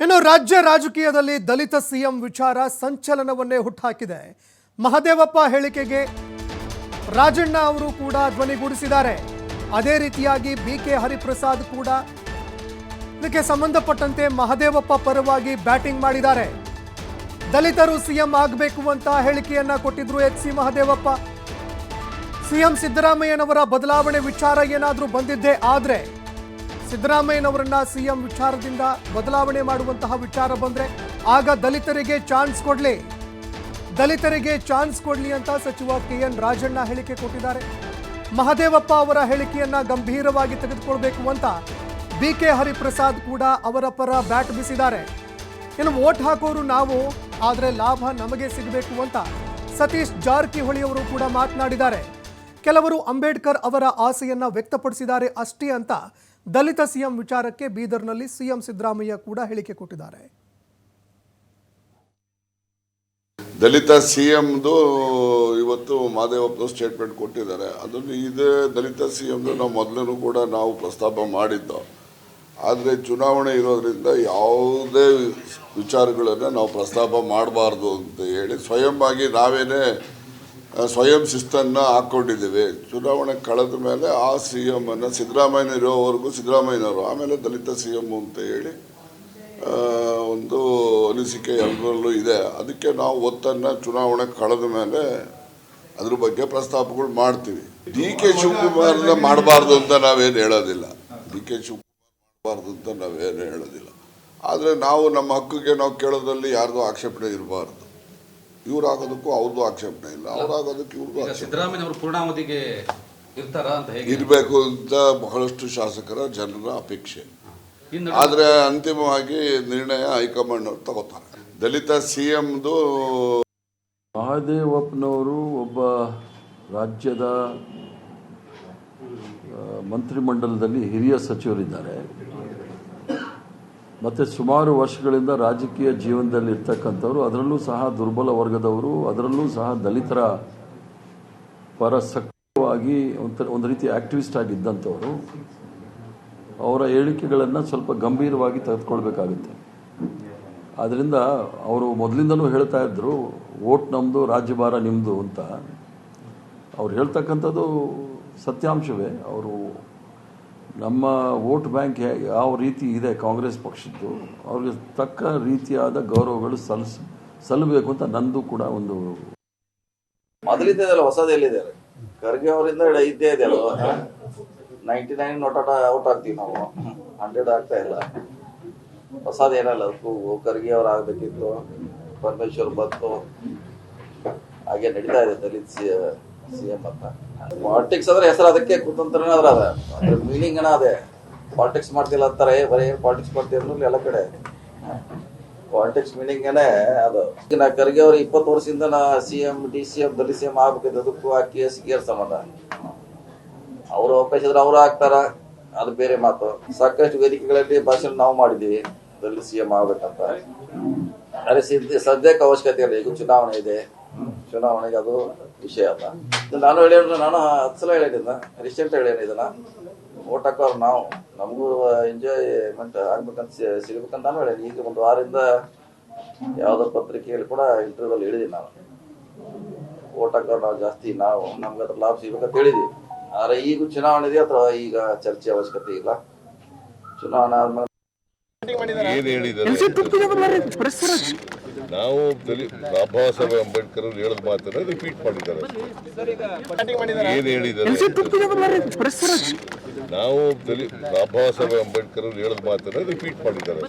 ಇನ್ನು ರಾಜ್ಯ ರಾಜಕೀಯದಲ್ಲಿ ದಲಿತ ಸಿಎಂ ವಿಚಾರ ಸಂಚಲನವನ್ನೇ ಹುಟ್ಟುಹಾಕಿದೆ ಮಹದೇವಪ್ಪ ಹೇಳಿಕೆಗೆ ರಾಜಣ್ಣ ಅವರು ಕೂಡ ಧ್ವನಿಗೂಡಿಸಿದ್ದಾರೆ. ಅದೇ ರೀತಿಯಾಗಿ ಬಿ ಕೆ ಹರಿಪ್ರಸಾದ್ ಕೂಡ ಇದಕ್ಕೆ ಸಂಬಂಧಪಟ್ಟಂತೆ ಮಹದೇವಪ್ಪ ಪರವಾಗಿ ಬ್ಯಾಟಿಂಗ್ ಮಾಡಿದ್ದಾರೆ. ದಲಿತರು ಸಿಎಂ ಆಗಬೇಕು ಅಂತ ಹೇಳಿಕೆಯನ್ನ ಕೊಟ್ಟಿದ್ರು ಎಚ್ ಸಿ ಮಹದೇವಪ್ಪ. ಸಿಎಂ ಸಿದ್ದರಾಮಯ್ಯನವರ ಬದಲಾವಣೆ ವಿಚಾರ ಏನಾದರೂ ಬಂದಿದ್ದೇ ಆದ್ರೆ ಸಿದ್ದರಾಮಯ್ಯನವರನ್ನ ಸಿಎಂ ವಿಚಾರದಿಂದ ಬದಲಾವಣೆ ಮಾಡುವಂತಹ ವಿಚಾರ ಬಂದ್ರೆ ಆಗ ದಲಿತರಿಗೆ ಚಾನ್ಸ್ ಕೊಡ್ಲಿ. ದಲಿತರಿಗೆ ಚಾನ್ಸ್ ಕೊಡ್ಲಿ ಅಂತ ಸಚಿವ ಕೆ ಎನ್ ರಾಜಣ್ಣ ಹೇಳಿಕೆ ಕೊಟ್ಟಿದ್ದಾರೆ. ಮಹದೇವಪ್ಪ ಅವರ ಹೇಳಿಕೆಯನ್ನ ಗಂಭೀರವಾಗಿ ತೆಗೆದುಕೊಳ್ಬೇಕು ಅಂತ ಬಿ ಕೆ ಹರಿಪ್ರಸಾದ್ ಕೂಡ ಅವರ ಪರ ಬ್ಯಾಟ್ ಬಿಸಿದ್ದಾರೆ. ಇನ್ನು ವೋಟ್ ಹಾಕೋರು ನಾವು, ಆದರೆ ಲಾಭ ನಮಗೆ ಸಿಗಬೇಕು ಅಂತ ಸತೀಶ್ ಜಾರಕಿಹೊಳಿ ಅವರು ಕೂಡ ಮಾತನಾಡಿದ್ದಾರೆ. ಕೆಲವರು ಅಂಬೇಡ್ಕರ್ ಅವರ ಆಸೆಯನ್ನ ವ್ಯಕ್ತಪಡಿಸಿದ್ದಾರೆ ಅಷ್ಟೇ ಅಂತ ದಲಿತ ಸಿಎಂ ವಿಚಾರಕ್ಕೆ ಬೀದರ್ನಲ್ಲಿ ಸಿಎಂ ಸಿದ್ದರಾಮಯ್ಯ ಕೂಡ ಹೇಳಿಕೆ ಕೊಟ್ಟಿದ್ದಾರೆ. ದಲಿತ ಸಿ ಎಮ್ದು ಇವತ್ತು ಮಾದೇವಪ್ಪ ಸ್ಟೇಟ್ಮೆಂಟ್ ಕೊಟ್ಟಿದ್ದಾರೆ. ಅದನ್ನು ಇದೇ ದಲಿತ ಸಿ ಎಮ್ದು ನಾವು ಮೊದಲೂ ಕೂಡ ನಾವು ಪ್ರಸ್ತಾಪ ಮಾಡಿದ್ದು. ಆದರೆ ಚುನಾವಣೆ ಇರೋದ್ರಿಂದ ಯಾವುದೇ ವಿಚಾರಗಳನ್ನು ನಾವು ಪ್ರಸ್ತಾಪ ಮಾಡಬಾರ್ದು ಅಂತ ಹೇಳಿ ಸ್ವಯಂವಾಗಿ ನಾವೇನೇ ಸ್ವಯಂ ಶಿಸ್ತನ್ನು ಹಾಕ್ಕೊಂಡಿದ್ದೀವಿ ಚುನಾವಣೆ ಕಳೆದ ಮೇಲೆ ಆ ಸಿ ಎಮ್ಮನ್ನು ಸಿದ್ದರಾಮಯ್ಯ ಇರೋವರೆಗೂ ಸಿದ್ದರಾಮಯ್ಯನವರು, ಆಮೇಲೆ ದಲಿತ ಸಿ ಎಂ ಅಂತ ಹೇಳಿ ಒಂದು ಅನಿಸಿಕೆ ಎಲ್ಲರಲ್ಲೂ ಇದೆ. ಅದಕ್ಕೆ ನಾವು ಒತ್ತನ್ನು ಚುನಾವಣೆ ಕಳೆದ ಮೇಲೆ ಅದ್ರ ಬಗ್ಗೆ ಪ್ರಸ್ತಾಪಗಳು ಮಾಡ್ತೀವಿ. ಡಿ ಕೆ ಶಿವಕುಮಾರ್ನ ಮಾಡಬಾರ್ದು ಅಂತ ನಾವೇನು ಹೇಳೋದಿಲ್ಲ. ಡಿ ಕೆ ಶಿವಕುಮಾರ್ ಮಾಡಬಾರ್ದು ಅಂತ ನಾವೇನು ಹೇಳೋದಿಲ್ಲ. ಆದರೆ ನಾವು ನಮ್ಮ ಹಕ್ಕಿಗೆ ನಾವು ಕೇಳೋದ್ರಲ್ಲಿ ಯಾರ್ದು ಆಕ್ಷೇಪಣೆ ಇರಬಾರ್ದು. ಇವ್ರು ಆಗೋದಕ್ಕೂ ಅವ್ರದ್ದು ಆಕ್ಷೇಪಣೆ ಇಲ್ಲ. ಅವ್ರು ಆಗೋದಕ್ಕೆ ಇವ್ರದ್ದು ಈಗ ಆಕ್ಷೇಪಣೆ ಸಿದ್ದರಾಮಯ್ಯ ಅವರು ಪೂರ್ಣಾವಧಿಗೆ ಇರ್ತಾರ ಅಂತ ಹೇಗೆ? ಇರಬೇಕು ಅಂತ ಬಹಳಷ್ಟು ಶಾಸಕರ ಜನರ ಅಪೇಕ್ಷೆ. ಇನ್ನು ಆದರೆ ಅಂತಿಮವಾಗಿ ನಿರ್ಣಯ ಹೈಕಮಾಂಡ್ ಅವ್ರು ತಗೋತಾರೆ. ದಲಿತ ಸಿ ಎಮ್ದು ಮಹಾದೇವಪ್ಪನವರು ಒಬ್ಬ ರಾಜ್ಯದ ಮಂತ್ರಿಮಂಡಲದಲ್ಲಿ ಹಿರಿಯ ಸಚಿವರಿದ್ದಾರೆ. ಮತ್ತು ಸುಮಾರು ವರ್ಷಗಳಿಂದ ರಾಜಕೀಯ ಜೀವನದಲ್ಲಿ ಇರ್ತಕ್ಕಂಥವ್ರು, ಅದರಲ್ಲೂ ಸಹ ದುರ್ಬಲ ವರ್ಗದವರು, ಅದರಲ್ಲೂ ಸಹ ದಲಿತರ ಪರ ಸಕ್ರಿಯವಾಗಿ ಒಂದು ರೀತಿ ಆಕ್ಟಿವಿಸ್ಟ್ ಆಗಿದ್ದಂಥವರು, ಅವರ ಹೇಳಿಕೆಗಳನ್ನು ಸ್ವಲ್ಪ ಗಂಭೀರವಾಗಿ ತೆಗೆದುಕೊಳ್ಬೇಕಾಗುತ್ತೆ. ಆದ್ದರಿಂದ ಅವರು ಮೊದಲಿಂದನೂ ಹೇಳ್ತಾ ಇದ್ದರು ವೋಟ್ ನಮ್ಮದು ರಾಜ್ಯಭಾರ ನಿಮ್ಮದು ಅಂತ. ಅವ್ರು ಹೇಳ್ತಕ್ಕಂಥದ್ದು ಸತ್ಯಾಂಶವೇ. ಅವರು ನಮ್ಮ ವೋಟ್ ಬ್ಯಾಂಕ್ ಯಾವ ರೀತಿ ಇದೆ ಕಾಂಗ್ರೆಸ್ ಪಕ್ಷದ್ದು, ಅವ್ರಿಗೆ ತಕ್ಕ ರೀತಿಯಾದ ಗೌರವಗಳು ಸಲ್ಸ್, ಸಲ್ಲಬೇಕು ಅಂತ ನಂದು ಕೂಡ ಒಂದು ಮೊದಲಿದ್ದಲ್ಲ ಹೊಸದೆಲ್ಲಿದೆ ಖರ್ಗೆ ಅವರಿಂದ ಇದ್ದೇ ಇದೆ ಅಲ್ವಾ? ನೈಂಟಿ ನೈನ್ ನೋಟ್ ಔಟ್ ಆಗ್ತೀವಿ ನಾವು. ಹಂಡ್ರೆಡ್ ಆಗ್ತಾ ಇಲ್ಲ. ಹೊಸದೇನಲ್ಲ ಅದಕ್ಕೂ ಖರ್ಗೆ ಅವ್ರು ಆಗ್ಬೇಕಿತ್ತು, ಪರಮೇಶ್ವರ್ ಬಂತು. ಹಾಗೆ ನಡೀತಾ ಇದೆ ದಲಿತ್ ಸಿ ಎಂ ಅಂತ. ಪಾಲಿಟಿಕ್ಸ್ ಅಂದ್ರೆ ಹೆಸರು ಅದಕ್ಕೆ, ಕುತಂತ್ರನೇ ಅದ್ರ ಅದ. ಅದ್ರ ಮೀನಿಂಗ್ ಅದೇ. ಪಾಲಿಟಿಕ್ಸ್ ಮಾಡ್ತಿಲ್ಲ ಅಂತಾರೆ, ಬರೀ ಪಾಲಿಟಿಕ್ಸ್ ಮಾಡ್ತೀವಿ ಅಂದ್ರೆ ಎಲ್ಲ ಕಡೆ. ಪಾಲಿಟಿಕ್ಸ್ ಮೀನಿಂಗೇನೆ ಅದು. ಈಗ ನಾ ಖರ್ಗೆ ಅವ್ರು ಇಪ್ಪತ್ತು ವರ್ಷದಿಂದ ನಾ C M D C M ದಲ್ಲಿ ಸಿ ಎಂ ಆಗ್ಬೇಕಿದ್ದು ಅದಕ್ಕೂ ಆ ಕೇಸ್ ಗೇರ್ ಸಂಬಂಧ ಅವರು ಅವಕಾಶ ಇದ್ರೆ ಅವರು ಆಗ್ತಾರ. ಅದು ಬೇರೆ ಮಾತು. ಸಾಕಷ್ಟು ವೇದಿಕೆಗಳಲ್ಲಿ ಭಾಷಣ ನಾವು ಮಾಡಿದೀವಿ ದಲಿತ ಸಿ ಎಂ ಆಗ್ಬೇಕಂತ. ಸಿದ್ಧ, ಸದ್ಯಕ್ಕೆ ಅವಶ್ಯಕತೆ ಇಲ್ಲ. ಈಗ ಚುನಾವಣೆ ಇದೆ. ಚುನಾವಣೆಗೆ ಅದು ವಿಷಯ ಅಲ್ಲ. ನಾನು ಹೇಳಿದ್ರೆ ನಾನು ಹತ್ತು ಸಲ ರೀಸೆಂಟ್ ಹೇಳೇನಿ ಇದನ್ನ. ಓಟ್ ಹಾಕೋರು ನಾವು, ನಮಗೂ ಎಂಜಾಯ್ಮೆಂಟ್ ಆಗ್ಬೇಕಂತ ಸಿಗಬೇಕಂತ ನಾನು ಹೇಳಿ ಈಗ ಒಂದು ವಾರದಿಂದ ಯಾವ್ದೋ ಪತ್ರಿಕೆಯಲ್ಲಿ ಕೂಡ ಇಂಟರ್ವ್ಯೂಲ್ಲಿ ಹೇಳಿದ್ದೀನಿ ನಾನು. ಓಟ್ ಹಾಕೋರು ನಾವು ಜಾಸ್ತಿ ನಾವು, ನಮ್ಗೆ ಅದ್ರ ಲಾಭ ಸಿಗ್ಬೇಕಂತ ಹೇಳಿದ್ವಿ ಆದರೆ ಈಗ ಚುನಾವಣೆ ಇದೆ ಅಥವಾ ಈಗ ಚರ್ಚೆ ಅವಶ್ಯಕತೆ ಇಲ್ಲ? ಚುನಾವಣೆ ಆದ್ಮೇಲೆ ಏನ್ ಹೇಳಿದ್ದಾರೆ? ನಾವು ಬಾಬಾ ಸಾಹೇಬ್ ಅಂಬೇಡ್ಕರ್ ಅವ್ರು ಹೇಳಿದ ಮಾತನ್ನ ರಿಪೀಟ್ ಮಾಡಿದ್ದಾರೆ. ಏನ್ ಹೇಳಿದ್ದಾರೆ? ನಾವು ಬಾಬಾ ಸಾಹೇಬ್ ಅಂಬೇಡ್ಕರ್ ಅವ್ರು ಹೇಳಿದ ಮಾತನ್ನ ರಿಪೀಟ್ ಮಾಡಿದ್ದಾರೆ.